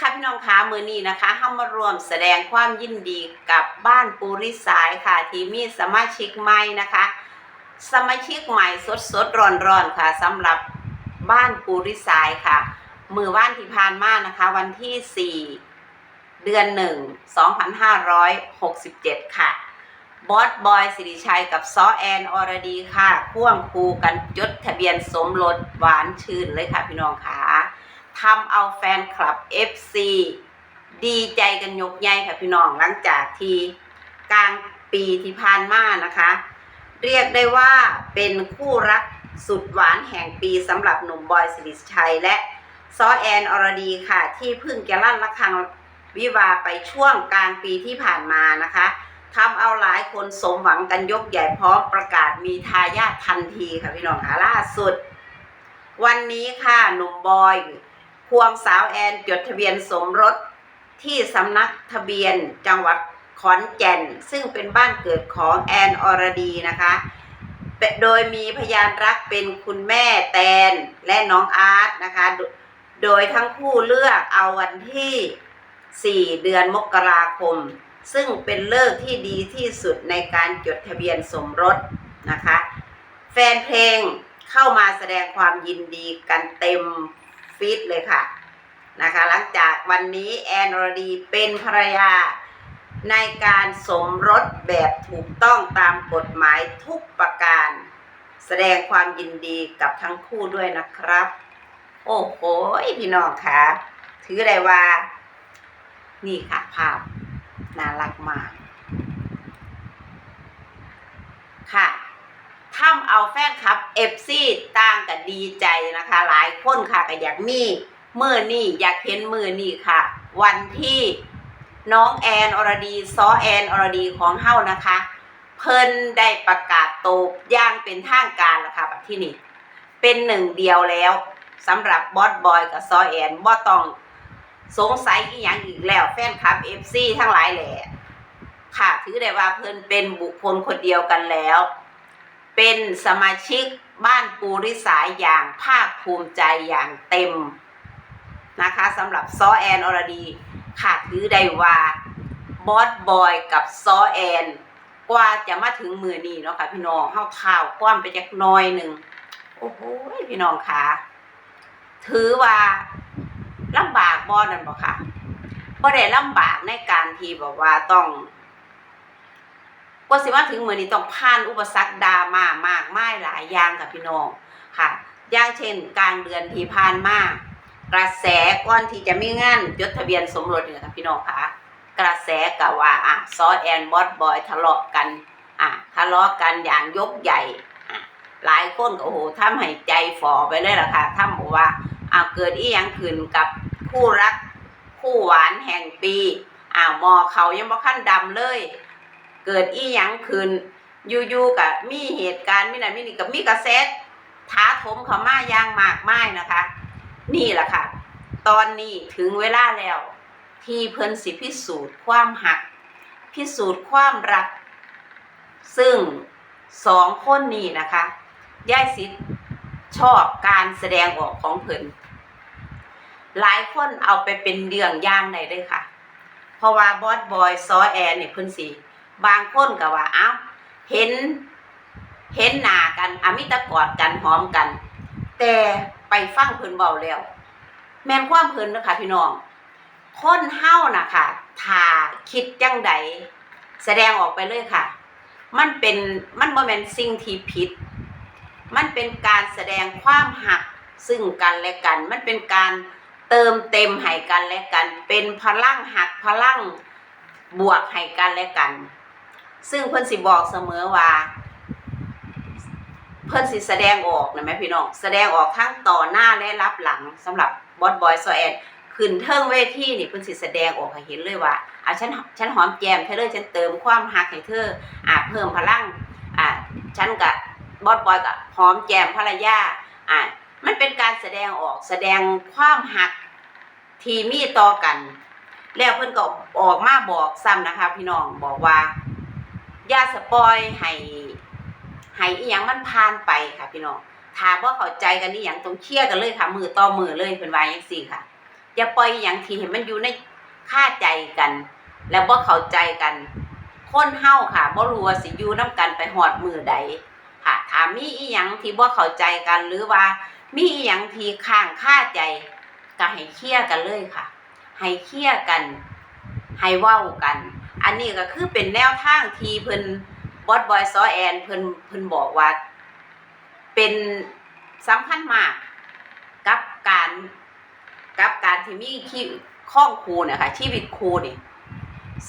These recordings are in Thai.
ค่ะพี่น้องคะมือนี้นะคะเข้ามารวมแสดงความยินดีกับบ้านปูริสายค่ะ ที่มีสมาชิกใหม่นะคะ สมาชิกใหม่สดสดร้อนร้อนค่ะสำหรับบ้านปูริสายค่ะ มือว่านที่ผ่านมานะคะ วันที่ 4 เดือน 1 2567 ค่ะบอสบอยสิริชัยกับซอแอนอรดีค่ะพ่วงคูกันจดทะเบียนสมรสหวานชื่นเลยค่ะพี่น้องค่ะ ทำเอาแฟนคลับ FC ดีใจกันยกใหญ่ค่ะพี่น้องหลังจากที่กลางปีที่ผ่านมานะคะ เรียกได้ว่าเป็นคู่รักสุดหวานแห่งปีสำหรับหนุ่มบอยสิริชัยและซอแอนอรดีค่ะ ที่เพิ่งจะลั่นระฆังวิวาไปช่วงกลางปีที่ผ่านมานะคะทำเอาหลายคนสมหวังกันยกใหญ่พร้อมประกาศมีทายาททันทีค่ะพี่น้องค่ะล่าสุด วันนี้ค่ะหนุ่มบอย วงสาวแอนจดทะเบียนสมรสที่สำนักทะเบียนจังหวัดขอนแก่น ซึ่งเป็นบ้านเกิดของแอนอรดีนะคะโดยมีพยานรักเป็นคุณแม่แตนและน้องอาร์ตนะคะ โดยทั้งคู่เลือกเอาวันที่ 4 เดือนมกราคม ซึ่งเป็นเลิกที่ดีที่สุดในการจดทะเบียนสมรสนะคะ แฟนเพลงเข้ามาแสดงความยินดีกันเต็ม ฟีดเลยค่ะนะคะ หลังจากวันนี้แอนรดีเป็นภรรยาในการสมรสแบบถูกต้องตามกฎหมายทุกประการ แสดงความยินดีกับทั้งคู่ด้วยนะครับ โอ้โหพี่น้องค่ะ ถือได้ว่า นี่ค่ะภาพน่ารักมาก ค่ะ ทำเอาแฟนคลับเอฟซีต่างกันดีใจนะคะ หลายคนค่ะก็อยากมีมือนี่อยากเห็นมือนี่ค่ะ วันที่น้องแอนอรดีซอแอนอรดีของเฮานะคะ เพิ่นได้ประกาศโตวอย่างเป็นทางการแล้วค่ะแบบที่นี่เป็นหนึ่งเดียวแล้วสำหรับบอสบอยกับซอแอนบ่ต้องสงสัยอีหยังอีกแล้วแฟนคลับเอฟซีทั้งหลายแหละค่ะถือได้ว่าเพิ่นเป็นบุคคลคนเดียวกันแล้ว เป็นสมาชิกบ้านปูริสายอย่างภาคภูมิใจอย่างเต็มนะคะสำหรับซอแอนอรดีค่ะถือได้ว่าบอสบอยกับซอแอน กว่าจะมาถึงมือนี้เนาะค่ะพี่น้องเฮาข่าวความไปจักน้อยหนึ่งโอ้โหพี่น้องค่ะ ถือว่าลำบากบอสนั่นบ่ค่ะบ่ได้ลำบากในการที่แบบว่าต้อง ว่าสิมาถึงมือนี้ต้องผ่านอุปสรรคดราม่ามากมายหลายอย่างค่ะพี่น้องค่ะ อย่างเช่นกลางเดือนที่ผ่านมากระแสก่อนที่จะมีงานจดทะเบียนสมรสเนี่ยค่ะพี่น้องคะกระแสกะว่าอะซอแอนบอสบอยทะเลาะกันอะทะเลาะกันอย่างยกใหญ่อะหลายคนก็โอ้โหทำให้ใจฝ่อไปเลยล่ะค่ะทำบอกว่าอ่าเกิดอีหยังขึ้นกับคู่รัก คู่หวานแห่งปีอ่าวมอเขายังบ่ขั้นดำเลย เกิดอีหยังขึ้นอยู่ๆกับมีเหตุการณ์มีนั่นมีนี่กับมีกระแสท้าถมเขามาอย่างมากมายนะคะ นี่แหละค่ะ ตอนนี้ถึงเวลาแล้ว ที่เพิ่นสิพิสูจน์ความหัก พิสูจน์ความรัก ซึ่งสองคนนี้นะคะย่ายสิชอบการแสดงออกของเพิ่นหลายคนเอาไปเป็นเรื่องย่างได้เลยค่ะ เพราะว่าบอสบอยซอแอนเนี่ยเพิ่นสิ บางคนก็ว่า เอ้า เห็น เห็นหน้ากันอามิตะกอดกันหอมกัน แต่ไปฟังเพิ่นเบาแล้ว แม่นความเพิ่นเด้อค่ะพี่น้อง คนเฮานะค่ะถ้าคิดจังใดแสดงออกไปเลยค่ะ มันเป็นมันบ่แม่นสิ่งที่ผิด มันเป็นการแสดงความหักซึ่งกันและกัน มันเป็นการเติมเต็มให้กันและกัน เป็นพลังหักพลังบวกให้กันและกัน ซึ่งเพิ่นสิบอกเสมอว่า เพิ่นสิแสดงออกนะแม่พี่น้องแสดงออกทั้งต่อหน้าและรับหลังสำหรับบอสบอยซแอนขึ้นเทิงเวทีนี่เพิ่นสิแสดงออกให้เห็นเลยว่าอะฉันฉันหอมแก้มเธอเลยฉันเติมความหักให้เธออะเพิ่มพลังอะฉันกับบอสบอยกับหอมแก้มภรรยาอะมันเป็นการแสดงออกแสดงความหักทีมีต่อกัน แล้วเพิ่นก็ออกมาบอกซ้ำนะคะ พี่น้องบอกว่า อย่าสปอยให้ให้อีหยังมันผ่านไปค่ะพี่น้องถ้าบ่เข้าใจกันนี่หยังต้องเคลียร์กันเลยค่ะ มือต่อมือเลยเพิ่นว่าจังซี่ค่ะ อย่าปล่อยอหย่างที่เห็นมันอยู่ในค่าใจกัน แล้วบ่เข้าใจกันคนเฮาค่ะบ่รู้ว่าสิอยู่นํกันไปฮอดมือใดค่ะถามมีอีหยังที่บ่เข้าใจกันหรือว่า มีอีหยังที่ค้างคาใจก็ให้เคลียร์กันเลยค่ะ ให้เคลียร์กัน ให้เว้ากัน อันนี้ก็คือเป็นแนวทางที่เพิ่นบอสบอยซอแอนเพิ่นเพิ่นบอกว่า เป็นสำคัญมากกับการกับการที่มีที่ข้องครูเนี่ยค่ะชีวิตครูนี่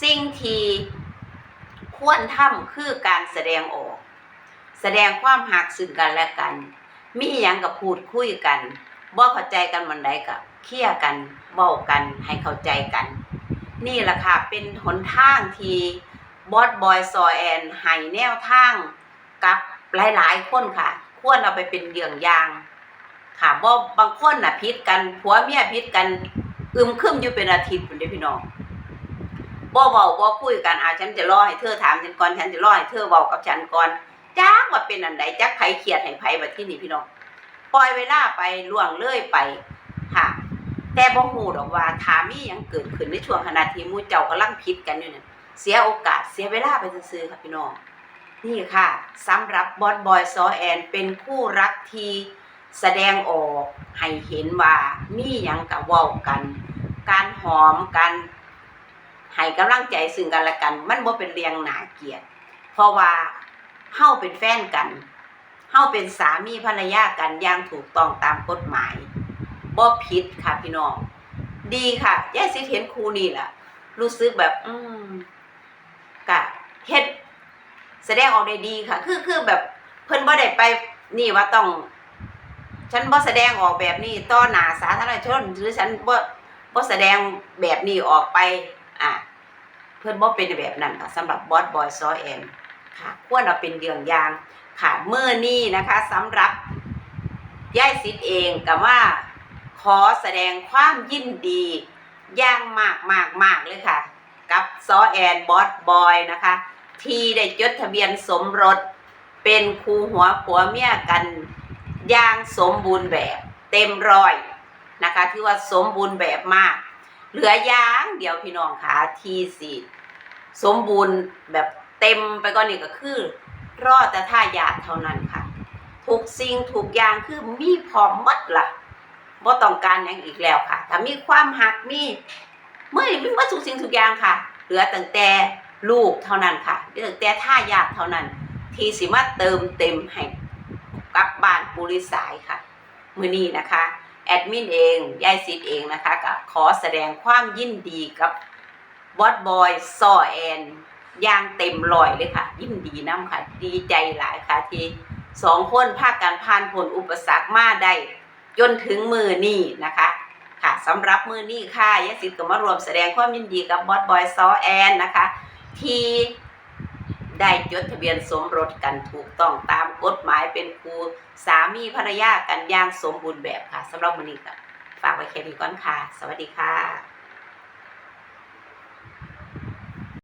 สิ่งที่ควรทำคือการแสดงออก แสดงความหักซึ่งกันและกัน มีอหยังกับพูดคุยกันบ่เข้าใจกันมันใดกับเคลียร์กันเว้ากันให้เข้าใจกัน นี่แหละค่ะ เป็นหนทางที่บอสบอยซอแอนให้แนวทางกับหลายๆคนค่ะ ควรเอาไปเป็นเดืองยาง ค่ะบ่บางคนน่ะพิษกันผัวเมียพิษกัน อึมครึมอยู่เป็นอาทิตย์พุ่นเด้พี่น้องบ่เว้าบ่คุยกันอาฉันจะรอให้เธอถามฉันก่อนฉันจะรอให้เธอเว้ากับฉันก่อนจักว่าเป็นอันใดจักไผเครียดให้ไผบัดที่นี่พี่น้องปล่อยเวลาไปล่วงเลยไปค่ะ แต่บ่ฮู้ดอกว่าถ้ามีหยังเกิดขึ้นในช่วงขณะที่หมู่เจ้ากำลังพิษกันอยู่นั่นเสียโอกาสเสียเวลาไปซื่อๆค่ะพี่น้อง นี่ค่ะสำหรับบอสบอยซอแอนเป็นคู่รักที่แสดงออกให้เห็นว่ามีหยังกับเว้ากัน การหอมกันให้กำลังใจซึ่งกันและกัน มันบ่เป็นเรียงหนาเกลียดเพราะว่าเฮาเป็นแฟนกันเฮาเป็นสามีภรรยากันอย่างถูกต้องตามกฎหมาย บ่ผิดค่ะพี่น้อง ดีค่ะยายสิเห็นครูนี่แหละรู้สึกแบบ อืมกะเฮ็ดแสดงออกได้ดีค่ะ คือคือแบบเพิ่นบ่ได้ไปนี่ว่าต้อง ฉันบ่แสดงออกแบบนี้ต่อหน้าสาธารณชน หรือฉันบ่บ่แสดงแบบนี้ออกไป อะ เพิ่นบ่เป็นแบบนั้นค่ะสำหรับบอสบอยซอแอนค่ะควรเอาเป็นเดืองอยางค่ะเมื่อนี้นะคะสำหรับยายสิทธิ์เองกับว่า อแสดงความยินดีอย่างมากมากมากเลยค่ะ กับซอแอนบอสบอยนะคะ ที่ได้จดทะเบียนสมรส เป็นคู่หัวผัวเมียกันอย่างสมบูรณ์แบบเต็มร้อยนะคะที่ว่าสมบูรณ์แบบมาก เหลืออย่างเดียวพี่น้องค่ะที่สิสมบูรณ์แบบเต็มไปก็นี่ก็คือ รอดแต่ท่ายาดเท่านั้นค่ะทุกสิ่งทุกอย่างคือมีพร้อมหมดละ บ่ต้องการอย่างอีกแล้วค่ะถ้ามีความหักมีเมื่อมีว่าทุสิ่งทุกอย่างค่ะ เหลือตั้งแต่ลูกเท่านั้นค่ะเหลือตั้งแต่ท่ายาดเท่านั้น ที่สิมาเติมเต็มให้กับบ้านปุริสายค่ะ มือนี้นะคะแอดมินเองยายซิดเองนะคะก็ขอแสดงความยินดีกับบอสบอยซอแอนอย่างเต็มร้อยเลยค่ะ ยินดีน้ำค่ะ ดีใจหลายค่ะที่สองคนภาคการผ่านผลอุปสรรคมาได้ จนถึงมือนี้นะคะค่ะสำหรับมือนี้ค่ะยายซิดก็มารวมแสดงความยินดีกับบอสบอยซอแอนนะคะ ที่ได้จดทะเบียนสมรสกันถูกต้องตามกฎหมายเป็นครูสามีภรรยากันอย่างสมบูรณ์แบบค่ะสำหรับมือนี้ค่ะฝากไว้แค่นี้ก่อนค่ะ สวัสดีค่ะ